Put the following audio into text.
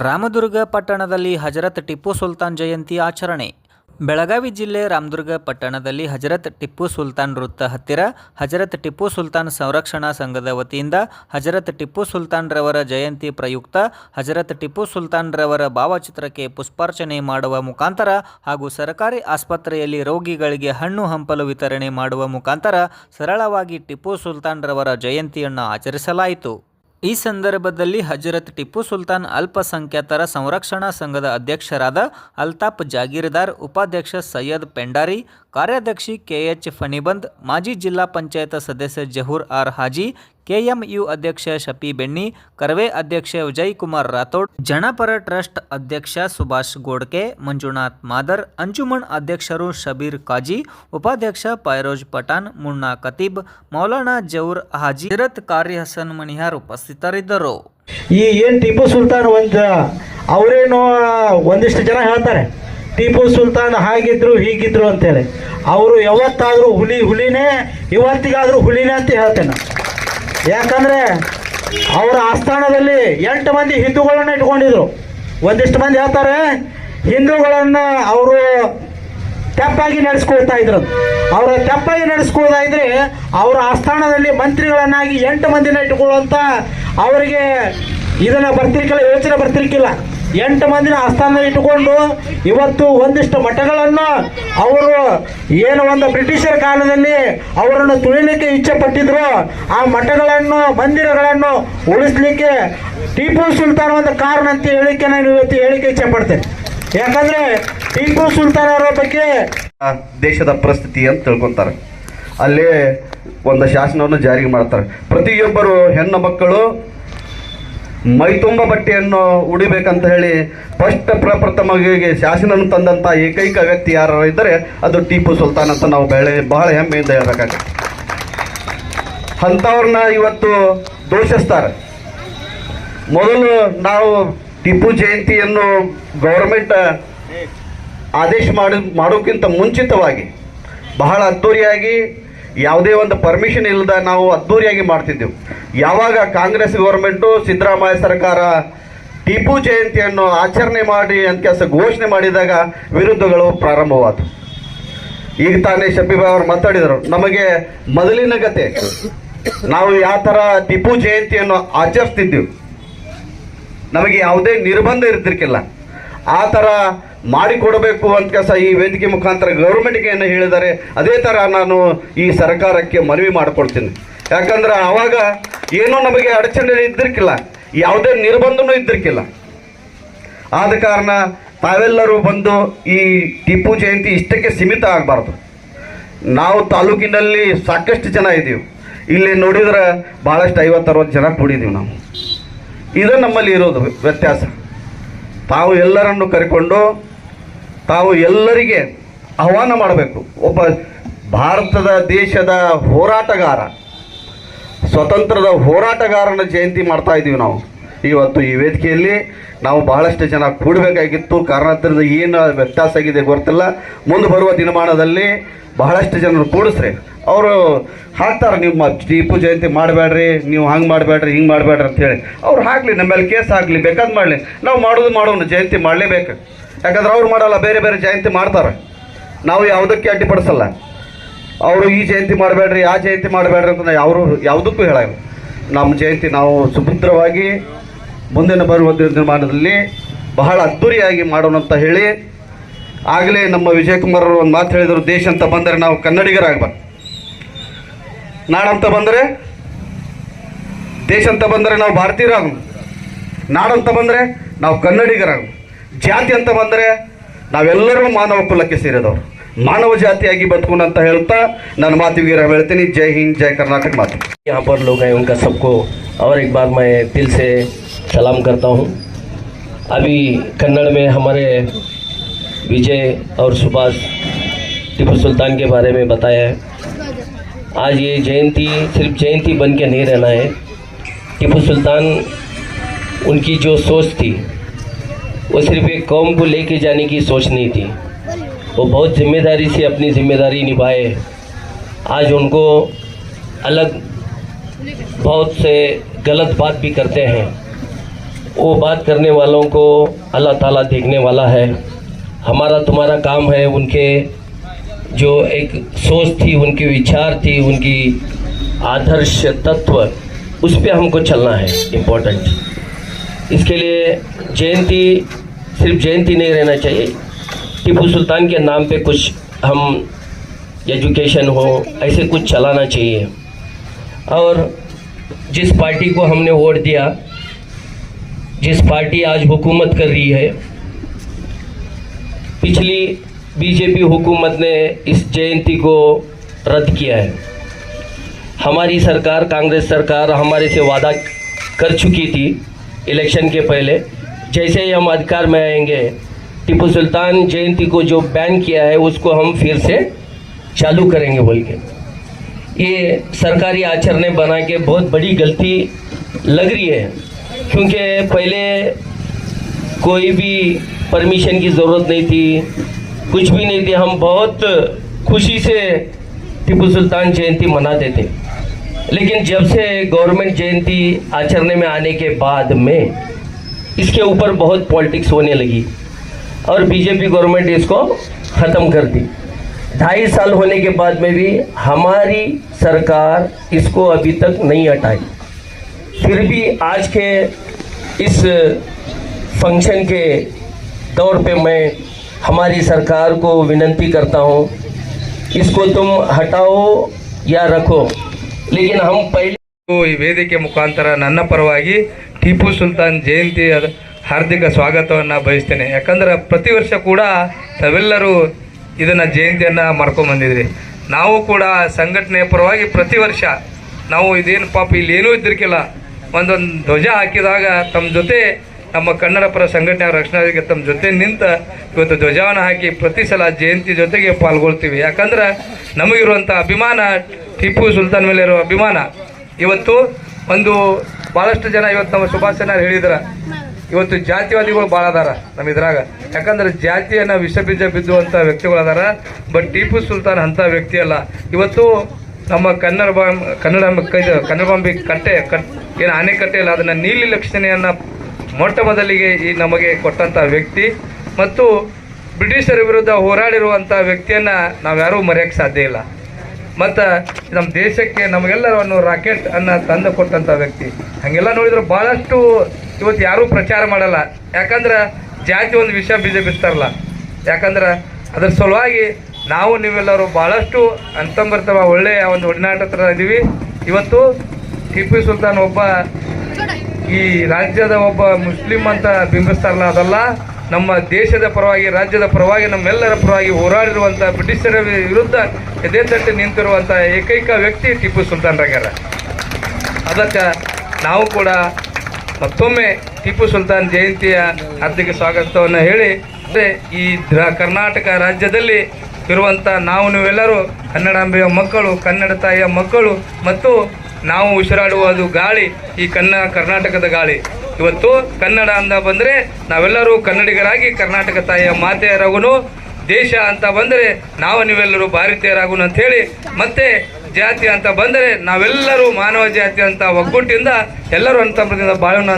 ರಾಮದುರ್ಗ ಪಟ್ಟಣದಲ್ಲಿ ಹಜರತ್ ಟಿಪ್ಪು ಸುಲ್ತಾನ್ ಜಯಂತಿ ಆಚರಣೆ. ಬೆಳಗಾವಿ ಜಿಲ್ಲೆ ರಾಮದುರ್ಗ ಪಟ್ಟಣದಲ್ಲಿ ಹಜರತ್ ಟಿಪ್ಪು ಸುಲ್ತಾನ್ ವೃತ್ತ ಹತ್ತಿರ, ಹಜರತ್ ಟಿಪ್ಪು ಸುಲ್ತಾನ್ ಸಂರಕ್ಷಣಾ ಸಂಘದ ವತಿಯಿಂದ ಹಜರತ್ ಟಿಪ್ಪು ಸುಲ್ತಾನ್ ರವರ ಜಯಂತಿ ಪ್ರಯುಕ್ತ, ಹಜರತ್ ಟಿಪ್ಪು ಸುಲ್ತಾನ್ ರವರ ಭಾವಚಿತ್ರಕ್ಕೆ ಪುಷ್ಪಾರ್ಚನೆ ಮಾಡುವ ಮುಖಾಂತರ ಹಾಗೂ ಸರ್ಕಾರಿ ಆಸ್ಪತ್ರೆಯಲ್ಲಿ ರೋಗಿಗಳಿಗೆ ಹಣ್ಣು ಹಂಪಲು ವಿತರಣೆ ಮಾಡುವ ಮುಖಾಂತರ ಸರಳವಾಗಿ ಟಿಪ್ಪು ಸುಲ್ತಾನ್ ರವರ ಜಯಂತಿಯನ್ನು ಆಚರಿಸಲಾಯಿತು. ಈ ಸಂದರ್ಭದಲ್ಲಿ ಹಜರತ್ ಟಿಪ್ಪು ಸುಲ್ತಾನ್ ಅಲ್ಪಸಂಖ್ಯಾತರ ಸಂರಕ್ಷಣಾ ಸಂಘದ ಅಧ್ಯಕ್ಷರಾದ ಅಲ್ತಾಫ್ ಜಾಗೀರ್ದಾರ್, ಉಪಾಧ್ಯಕ್ಷ ಸೈಯದ್ ಪೆಂಡಾರಿ ಕಾರ್ಯದರ್ಶಿ ಕೆಎಚ್ ಫಣಿಬಂದ್, ಮಾಜಿ ಜಿಲ್ಲಾ ಪಂಚಾಯತ್ ಸದಸ್ಯ ಜಹೂರ್ ಆರ್ ಹಾಜಿ ಕೆಎಂಯು ಅಧ್ಯಕ್ಷ ಶಫಿ ಬೆಣ್ಣಿ, ಕರ್ವೆ ಅಧ್ಯಕ್ಷ ವಿಜಯ್ ಕುಮಾರ್ ರಾಥೋಡ್, ಜನಪರ ಟ್ರಸ್ಟ್ ಅಧ್ಯಕ್ಷ ಸುಭಾಷ್ ಗೋಡ್ಕೆ, ಮಂಜುನಾಥ್ ಮಾದರ್ ಅಂಜುಮನ್ ಅಧ್ಯಕ್ಷರು ಶಬೀರ್ ಕಾಜಿ, ಉಪಾಧ್ಯಕ್ಷ ಪೈರೋಜ್ ಪಠಾನ್ ಮುನ್ನಾ ಖತೀಬ್, ಮೌಲಾನಾ ಜೌರ್ ಹಾಜಿ ಇರತ್ ಕಾರ್ಯ ಹಸನ್ ಮಣಿಹಾರ್ ಉಪಸ್ಥಿತರಿದ್ದರು. ಈ ಏನ್ ಟಿಪ್ಪು ಸುಲ್ತಾನ್ ಒಂದು, ಅವರೇನು ಒಂದಿಷ್ಟು ಜನ ಹೇಳ್ತಾರೆ, ಟಿಪ್ಪು ಸುಲ್ತಾನ್ ಹಾಗಿದ್ರು, ಹೀಗಿದ್ರು ಅಂತೇಳಿ. ಅವರು ಯಾವತ್ತಾದರೂ ಹುಲಿ ಹುಲಿನೇ, ಇವತ್ತಿಗಾದರೂ ಹುಲಿನೇ ಅಂತ ಹೇಳ್ತೇನೆ ಯಾಕಂದ್ರೆ ಅವರ ಆಸ್ಥಾನದಲ್ಲಿ ಎಂಟು ಮಂದಿ ಹಿಂದೂಗಳನ್ನ ಇಟ್ಕೊಂಡಿದ್ರು. ಒಂದಿಷ್ಟು ಮಂದಿ ಹೇಳ್ತಾರೆ, ಹಿಂದೂಗಳನ್ನ ಅವರು ತೆಪ್ಪಾಗಿ ನಡೆಸ್ಕೊಳ್ತಾ ಇದ್ರು. ಅವರ ತೆಪ್ಪಾಗಿ ಇದ್ರೆ ಅವರ ಆಸ್ಥಾನದಲ್ಲಿ ಮಂತ್ರಿಗಳನ್ನಾಗಿ ಎಂಟು ಮಂದಿನ ಇಟ್ಕೊಳ್ಳುವಂತ ಅವರಿಗೆ ಇದನ್ನ ಬರ್ತಿರ್ಕಿಲ್ಲ, ಯೋಚನೆ ಬರ್ತಿರ್ಕಿಲ್ಲ. ಎಂಟು ಮಂದಿನ ಆಸ್ಥಾನದಲ್ಲಿ ಇಟ್ಟುಕೊಂಡು ಇವತ್ತು ಒಂದಿಷ್ಟು ಮಠಗಳನ್ನು ಅವರು ಏನು ಒಂದು ಬ್ರಿಟಿಷರ ಕಾಲದಲ್ಲಿ ಅವರನ್ನು ತುಳಿಲಿಕ್ಕೆ ಇಚ್ಛೆ ಪಟ್ಟಿದ್ರು. ಆ ಮಠಗಳನ್ನು, ಮಂದಿರಗಳನ್ನು ಉಳಿಸ್ಲಿಕ್ಕೆ ಟಿಪ್ಪು ಸುಲ್ತಾನ್ ಒಂದು ಕಾರಣ ಅಂತ ಹೇಳಿಕೆ ನಾನು ಇವತ್ತು ಹೇಳಿಕೆ ಇಚ್ಛೆ ಪಡ್ತೇನೆ. ಯಾಕಂದ್ರೆ ಟಿಪ್ಪು ಸುಲ್ತಾನ್ ಅವರ ಬಗ್ಗೆ ದೇಶದ ಪರಿಸ್ಥಿತಿ ಅಂತ ತಿಳ್ಕೊಂತಾರೆ. ಅಲ್ಲಿ ಒಂದು ಶಾಸನವನ್ನು ಜಾರಿಗೆ ಮಾಡ್ತಾರೆ. ಪ್ರತಿಯೊಬ್ಬರು ಹೆಣ್ಣು ಮಕ್ಕಳು ಮೈತುಂಬ ಬಟ್ಟೆಯನ್ನು ಉಡಿಬೇಕಂತ ಹೇಳಿ ಫಸ್ಟ್ ಪ್ರಪ್ರಥಮವಾಗಿ ಶಾಸನ ತಂದಂಥ ಏಕೈಕ ವ್ಯಕ್ತಿ ಯಾರು ಇದ್ದರೆ ಅದು ಟಿಪ್ಪು ಸುಲ್ತಾನ್ ಅಂತ ನಾವು ಬೆಳೆ ಬಹಳ ಹೆಮ್ಮೆಯಿಂದ ಹೇಳಬೇಕಾಗುತ್ತೆ. ಅಂಥವ್ರನ್ನ ಇವತ್ತು ದೋಷಿಸ್ತಾರೆ. ಮೊದಲು ನಾವು ಟಿಪ್ಪು ಜಯಂತಿಯನ್ನು ಗೌರ್ಮೆಂಟ್ ಆದೇಶ ಮಾಡಿ ಮಾಡೋಕ್ಕಿಂತ ಮುಂಚಿತವಾಗಿ ಬಹಳ ಅದ್ದೂರಿಯಾಗಿ ಯಾವುದೇ ಒಂದು ಪರ್ಮಿಷನ್ ಇಲ್ಲದ ನಾವು ಅದ್ದೂರಿಯಾಗಿ ಮಾಡ್ತಿದ್ದೆವು. ಯಾವಾಗ ಕಾಂಗ್ರೆಸ್ ಗೌರ್ಮೆಂಟು ಸಿದ್ದರಾಮಯ್ಯ ಸರ್ಕಾರ ಟಿಪ್ಪು ಜಯಂತಿಯನ್ನು ಆಚರಣೆ ಮಾಡಿ ಅಂತ ಕೆಲಸ ಘೋಷಣೆ ಮಾಡಿದಾಗ ವಿರುದ್ಧಗಳು ಪ್ರಾರಂಭವಾದವು. ಈಗ ತಾನೇ ಶಫೀಬಾ ಅವರು ಮಾತಾಡಿದರು, ನಮಗೆ ಮೊದಲಿನ ಗತೆ ನಾವು ಯಾವ ಥರ ಟಿಪ್ಪು ಜಯಂತಿಯನ್ನು ಆಚರಿಸ್ತಿದ್ದೆವು ನಮಗೆ ಯಾವುದೇ ನಿರ್ಬಂಧ ಇರ್ತಿರ್ಕಿಲ್ಲ. ಆ ಥರ ಮಾಡಿಕೊಡಬೇಕು ಅಂತ ಕೆಲಸ ಈ ವೇದಿಕೆ ಮುಖಾಂತರ ಗೌರ್ಮೆಂಟ್ಗೆ ಏನು ಹೇಳಿದ್ದಾರೆ, ಅದೇ ಥರ ನಾನು ಈ ಸರ್ಕಾರಕ್ಕೆ ಮನವಿ ಮಾಡಿಕೊಡ್ತೀನಿ ಯಾಕಂದ್ರೆ ಆವಾಗ ಏನೂ ನಮಗೆ ಅಡಚಣೆ ಇದ್ದಿರ್ಕಿಲ್ಲ. ಯಾವುದೇ ನಿರ್ಬಂಧನೂ ಇದ್ದಿರ್ಕಿಲ್ಲ. ಆದ ಕಾರಣ ತಾವೆಲ್ಲರೂ ಬಂದು ಈ ಟಿಪ್ಪು ಜಯಂತಿ ಇಷ್ಟಕ್ಕೆ ಸೀಮಿತ ಆಗಬಾರ್ದು. ನಾವು ತಾಲೂಕಿನಲ್ಲಿ ಸಾಕಷ್ಟು ಜನ ಇದ್ದೀವಿ. ಇಲ್ಲಿ ನೋಡಿದ್ರೆ ಭಾಳಷ್ಟು ಐವತ್ತರವತ್ತು ಜನ ಕೂಡಿದ್ದೀವಿ ನಾವು. ಇದು ನಮ್ಮಲ್ಲಿ ಇರೋದು ವ್ಯತ್ಯಾಸ. ತಾವು ಎಲ್ಲರನ್ನು ಕರೆಕೊಂಡು ತಾವು ಎಲ್ಲರಿಗೆ ಆಹ್ವಾನ ಮಾಡಬೇಕು. ಒಬ್ಬ ಭಾರತದ ದೇಶದ ಹೋರಾಟಗಾರ ಸ್ವತಂತ್ರದ ಹೋರಾಟಗಾರನ ಜಯಂತಿ ಮಾಡ್ತಾ ಇದ್ದೀವಿ ನಾವು. ಇವತ್ತು ಈ ವೇದಿಕೆಯಲ್ಲಿ ನಾವು ಬಹಳಷ್ಟು ಜನ ಕೂಡಬೇಕಾಗಿತ್ತು. ಕಾರಣದಿಂದ ಏನು ವ್ಯತ್ಯಾಸ ಆಗಿದೆ ಗೊತ್ತಿಲ್ಲ. ಮುಂದೆ ಬರುವ ದಿನಮಾನದಲ್ಲಿ ಬಹಳಷ್ಟು ಜನರು ಕೂಡಿಸ್ರಿ. ಅವರು ಹಾಕ್ತಾರೆ, ನಿಮ್ಮ ಟಿಪ್ಪು ಜಯಂತಿ ಮಾಡಬೇಡ್ರಿ, ನೀವು ಹಂಗೆ ಮಾಡಬೇಡ್ರಿ, ಹಿಂಗೆ ಮಾಡಬೇಡ್ರಿ ಅಂತೇಳಿ ಅವ್ರು ಹಾಕಲಿ, ನಮ್ಮ ಮೇಲೆ ಕೇಸ್ ಆಗಲಿ ಬೇಕಾದ್ ಮಾಡಲಿ. ನಾವು ಮಾಡೋದು ಮಾಡೋಣ ಜಯಂತಿ ಮಾಡಲೇಬೇಕು. ಯಾಕಂದ್ರೆ ಅವ್ರು ಮಾಡಲ್ಲ, ಬೇರೆ ಬೇರೆ ಜಯಂತಿ ಮಾಡ್ತಾರೆ. ನಾವು ಯಾವುದಕ್ಕೆ ಅಡ್ಡಿಪಡಿಸಲ್ಲ. ಅವರು ಈ ಜಯಂತಿ ಮಾಡಬೇಡ್ರಿ, ಆ ಜಯಂತಿ ಮಾಡಬೇಡ್ರಿ ಅಂತ ಯಾರು ಯಾವುದಕ್ಕೂ ಹೇಳಲ್ಲ. ನಮ್ಮ ಜಯಂತಿ ನಾವು ಸುಭದ್ರವಾಗಿ ಮುಂದಿನ ಬರುವ ದಿನಮಾನದಲ್ಲಿ ಬಹಳ ಅದ್ಧೂರಿಯಾಗಿ ಮಾಡೋಣ ಅಂತ ಹೇಳಿ, ಆಗಲೇ ನಮ್ಮ ವಿಜಯಕುಮಾರ್ ಅವರು ಒಂದು ಮಾತು ಹೇಳಿದರು, ದೇಶ ಅಂತ ಬಂದರೆ ನಾವು ಕನ್ನಡಿಗರಾಗಬಾರ್ದು. ನಾಡಂತ ಬಂದರೆ, ದೇಶ ಅಂತ ಬಂದರೆ ನಾವು ಭಾರತೀಯರಾಗ ನಾಡಂತ ಬಂದರೆ ನಾವು ಕನ್ನಡಿಗರಾಗ ಜಾತಿ ಅಂತ ಬಂದರೆ ನಾವೆಲ್ಲರೂ ಮಾನವ ಕುಲಕ್ಕೆ ಸೇರಿದವರು. ಮಾನವ ಜಾತಿಯಾಗಿ ಬದುಕೋಣ ಅಂತ ಹೇಳ್ತಾ ನನ್ನ ಮಾತಿಗೆ ಹೇಳ್ತೀನಿ ಜೈ ಹಿಂದ್ ಜೈ ಕರ್ನಾಟಕ ಮಾತು यहाँ पर लोग हैं उनका सबको और एक बार मैं दिल से सलाम करता हूँ अभी कन्नड़ में हमारे विजय और सुभाष टीपू सुल्तान के बारे में बताया है आज ये जयंती सिर्फ जयंती बन के नहीं रहना है टीपू सुल्तान उनकी जो सोच थी वो सिर्फ एक कौम को लेके जाने की सोच नहीं थी वो बहुत ज़िम्मेदारी से अपनी ज़िम्मेदारी निभाए। आज उनको अलग बहुत से गलत बात भी करते हैं। वो बात करने वालों को अल्लाह ताला देखने वाला है। हमारा तुम्हारा काम है उनके जो एक सोच थी, उनके विचार थी, उनकी आदर्श तत्व, उस पर हमको चलना है इम्पोर्टेंट इसके लिए जयंती, सिर्फ़ जयंती नहीं रहना चाहिए। टीपू सुल्तान के नाम पे कुछ हम एजुकेशन हो, ऐसे कुछ चलाना चाहिए। और जिस पार्टी को हमने वोट दिया, जिस पार्टी आज हुकूमत कर रही है, पिछली बीजेपी हुकूमत ने इस जयंती को रद्द किया है। हमारी सरकार, कांग्रेस सरकार हमारे से वादा कर चुकी थी इलेक्शन के पहले। जैसे ही हम अधिकार में आएँगे टीपू सुल्तान जयंती को जो बैन किया है, उसको हम फिर से चालू करेंगे बोल के। ये सरकारी आचरण बना के बहुत बड़ी गलती लग रही है, क्योंकि पहले कोई भी परमिशन की ज़रूरत नहीं थी, कुछ भी नहीं थी। हम बहुत खुशी से टीपू सुल्तान जयंती मनाते थे। लेकिन जब से गवर्नमेंट जयंती आचरण में आने के बाद में, इसके ऊपर बहुत पॉलिटिक्स होने लगी। और बीजेपी गवर्नमेंट इसको ख़त्म कर दी ढाई साल होने के बाद में भी हमारी सरकार इसको अभी तक नहीं हटाई फिर भी आज के इस फंक्शन के तौर पे मैं हमारी सरकार को विनती करता हूँ इसको तुम हटाओ या रखो लेकिन हम पहले ಈ ವೇದಿಕೆ ಮುಖಾಂತರ ನನ್ನ ಪರವಾಗಿ ಟಿಪ್ಪು ಸುಲ್ತಾನ್ ಜಯಂತಿ ಹಾರ್ದಿಕ ಸ್ವಾಗತವನ್ನು ಬಯಸ್ತೇನೆ. ಯಾಕಂದ್ರೆ ಪ್ರತಿ ವರ್ಷ ಕೂಡ ತಾವೆಲ್ಲರೂ ಇದನ್ನು ಜಯಂತಿಯನ್ನು ಮಾಡ್ಕೊಂಬಂದಿದ್ರಿ ನಾವು ಕೂಡ ಸಂಘಟನೆಯ ಪರವಾಗಿ ಪ್ರತಿ ವರ್ಷ ನಾವು ಇದೇನು ಪಾಪ ಇಲ್ಲಿ ಏನೂ ಇದ್ದಿರ್ಕಿಲ್ಲ. ಒಂದೊಂದು ಧ್ವಜ ಹಾಕಿದಾಗ ತಮ್ಮ ಜೊತೆ ನಮ್ಮ ಕನ್ನಡ ಪರ ಸಂಘಟನೆ ರಕ್ಷಣೆಗೆ ತಮ್ಮ ಜೊತೆ ನಿಂತ ಇವತ್ತು ಧ್ವಜವನ್ನು ಹಾಕಿ ಪ್ರತಿ ಸಲ ಜಯಂತಿ ಜೊತೆಗೆ ಪಾಲ್ಗೊಳ್ತೀವಿ. ಯಾಕಂದ್ರೆ ನಮಗಿರುವಂಥ ಅಭಿಮಾನ, ಟಿಪ್ಪು ಸುಲ್ತಾನ್ ಮೇಲೆ ಇರುವ ಅಭಿಮಾನ, ಇವತ್ತು ಒಂದು ಭಾಳಷ್ಟು ಜನ ಇವತ್ತು ನಮ್ಮ ಸುಭಾಷ್ ಹೇಳಿದ್ರ ಇವತ್ತು ಜಾತಿವಾದಿಗಳು ಭಾಳ ಅದಾರ ನಮ್ಮ ಇದ್ರಾಗ. ಯಾಕಂದ್ರೆ ಜಾತಿಯನ್ನ ವಿಷ ಬೀಜ ಬಿದ್ದುವಂಥ ವ್ಯಕ್ತಿಗಳು ಅದಾರ ಬಟ್ ಟಿಪ್ಪು ಸುಲ್ತಾನ್ ಅಂಥ ವ್ಯಕ್ತಿ ಅಲ್ಲ. ಇವತ್ತು ನಮ್ಮ ಕನ್ನಡ ಬಾಂಬ್ ಕನ್ನಡ ಬಾಂಬಿ ಕಟ್ಟೆ, ಕಟ್, ಏನು ಆನೆಕಟ್ಟೆ ಇಲ್ಲ, ಅದನ್ನು ನೀಲಿ ಲಕ್ಷಣೆಯನ್ನು ಮೊಟ್ಟ ಮೊದಲಿಗೆ ಈ ನಮಗೆ ಕೊಟ್ಟಂಥ ವ್ಯಕ್ತಿ. ಮತ್ತು ಬ್ರಿಟಿಷರ ವಿರುದ್ಧ ಹೋರಾಡಿರುವಂಥ ವ್ಯಕ್ತಿಯನ್ನು ನಾವ್ಯಾರೂ ಮರೆಯೋಕ್ಕೆ ಸಾಧ್ಯ ಇಲ್ಲ. ಮತ್ತು ನಮ್ಮ ದೇಶಕ್ಕೆ ನಮಗೆಲ್ಲರನ್ನು ರಾಕೆಟ್ ಅನ್ನ ತಂದು ಕೊಟ್ಟಂಥ ವ್ಯಕ್ತಿ. ಹಾಗೆಲ್ಲ ನೋಡಿದ್ರೆ ಭಾಳಷ್ಟು ಇವತ್ತು ಯಾರೂ ಪ್ರಚಾರ ಮಾಡಲ್ಲ. ಯಾಕಂದ್ರೆ ಜಾತಿ ಒಂದು ವಿಷಯ ಬೀಜ ಬಿತ್ತಾರಲ್ಲ ಯಾಕಂದ್ರೆ ಅದ್ರ ಸಲುವಾಗಿ ನಾವು ನೀವೆಲ್ಲರೂ ಭಾಳಷ್ಟು ಅಂತಂಬರ್ತವ ಒಳ್ಳೆಯ ಒಂದು ಒಡನಾಟ ಹತ್ರ ಇದ್ದೀವಿ ಇವತ್ತು ಟಿಪ್ಪು ಸುಲ್ತಾನ್ ಒಬ್ಬ ಈ ರಾಜ್ಯದ ಒಬ್ಬ ಮುಸ್ಲಿಂ ಅಂತ ಬಿಂಬಿಸ್ತಾರಲ್ಲ, ಅದಲ್ಲ ನಮ್ಮ ದೇಶದ ಪರವಾಗಿ, ರಾಜ್ಯದ ಪರವಾಗಿ, ನಮ್ಮೆಲ್ಲರ ಪರವಾಗಿ ಹೋರಾಡಿರುವಂಥ ಬ್ರಿಟಿಷರ ವಿರುದ್ಧ ಎದೆ ತಟ್ಟಿ ನಿಂತಿರುವಂಥ ಏಕೈಕ ವ್ಯಕ್ತಿ ಟಿಪ್ಪು ಸುಲ್ತಾನ್ ರಾಗ್ಯಾರ ಅದಕ್ಕೆ ನಾವು ಕೂಡ ಮತ್ತೊಮ್ಮೆ ಟಿಪ್ಪು ಸುಲ್ತಾನ್ ಜಯಂತಿಯ ಹಾರ್ದಿಕ ಸ್ವಾಗತವನ್ನು ಹೇಳಿ ಈ ಕರ್ನಾಟಕ ರಾಜ್ಯದಲ್ಲಿ ಇರುವಂಥ ನಾವು ನೀವೆಲ್ಲರೂ ಕನ್ನಡಾಂಬೆಯ ಮಕ್ಕಳು, ಕನ್ನಡ ತಾಯಿಯ ಮಕ್ಕಳು, ಮತ್ತು ನಾವು ಉಸಿರಾಡುವುದು ಗಾಳಿ, ಈ ಕನ್ನ, ಕರ್ನಾಟಕದ ಗಾಳಿ. ಇವತ್ತು ಕನ್ನಡ ಅಂತ ಬಂದರೆ ನಾವೆಲ್ಲರೂ ಕನ್ನಡಿಗರಾಗಿ ಕರ್ನಾಟಕ ತಾಯಿಯ ಮಾತೆಯರಾಗುನು, ದೇಶ ಅಂತ ಬಂದರೆ ನಾವು ನೀವೆಲ್ಲರೂ ಭಾರತೀಯರಾಗುನು ಅಂಥೇಳಿ ಮತ್ತೆ ಜಾತಿ ಅಂತ ಬಂದರೆ ನಾವೆಲ್ಲರೂ ಮಾನವ ಜಾತಿ ಅಂತ ಒಗ್ಗಟ್ಟಿಂದ ಎಲ್ಲರೂ ಅಂತ ಬಾಳೋಣ